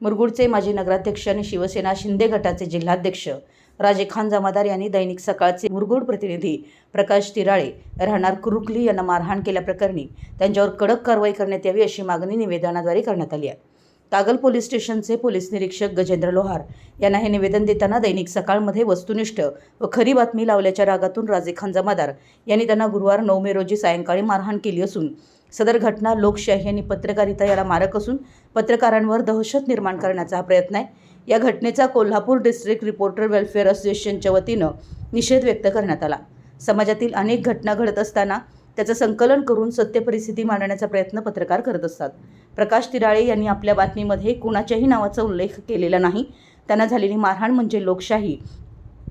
मुरगुडचे माजी नगराध्यक्ष आणि शिवसेना शिंदे गटाचे जिल्हाध्यक्ष राजे खान जमादार यांनी दैनिक सकाळचे मुरगुड प्रतिनिधी प्रकाश तिराळे राहणार कुरुकली यांना मारहाण केल्याप्रकरणी त्यांच्यावर कडक कारवाई करण्यात यावी अशी मागणी निवेदनाद्वारे करण्यात आली आहे. कागल पोलीस स्टेशनचे पोलीस निरीक्षक गजेंद्र लोहार यांना हे निवेदन देताना दैनिक सकाळमध्ये वस्तुनिष्ठ व खरी बातमी लावल्याच्या रागातून राजे खान जमादार यांनी त्यांना गुरुवार नऊ मे रोजी सायंकाळी मारहाण केली असून सदर घटना लोकशाही आणि पत्रकारिता याला मारक असून पत्रकारांवर दहशत निर्माण करण्याचा हा प्रयत्न आहे. या घटनेचा कोल्हापूर डिस्ट्रिक्ट रिपोर्टर वेलफेअर असोसिएशनच्या वतीनं निषेध व्यक्त करण्यात आला. समाजातील अनेक घटना घडत असताना त्याचं संकलन करून सत्य परिस्थिती मांडण्याचा प्रयत्न पत्रकार करत असतात. प्रकाश तिराळे यांनी आपल्या बातमीमध्ये कुणाच्याही नावाचा उल्लेख केलेला नाही. त्यांना झालेली मारहाण म्हणजे लोकशाही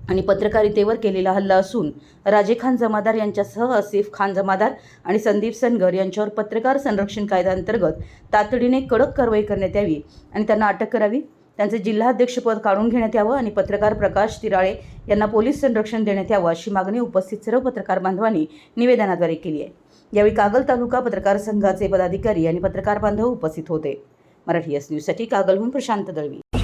आणि पत्रकारितेवर केलेला हल्ला असून राजे खान जमादार यांच्यासह आसिफ खान जमादार आणि संदीप सनगर यांच्यावर पत्रकार संरक्षण कायद्याअंतर्गत तातडीने कडक कारवाई करण्यात यावी आणि त्यांना अटक करावी. त्यांचे जिल्हाध्यक्षपद काढून घेण्यात यावं आणि पत्रकार प्रकाश तिराळे यांना पोलीस संरक्षण देण्यात यावं अशी मागणी उपस्थित सर्व पत्रकार बांधवांनी निवेदनाद्वारे केली आहे. यावेळी कागल तालुका पत्रकार संघाचे पदाधिकारी आणि पत्रकार बांधव उपस्थित होते. मराठी एस न्यूजसाठी कागलहून प्रशांत दळवी.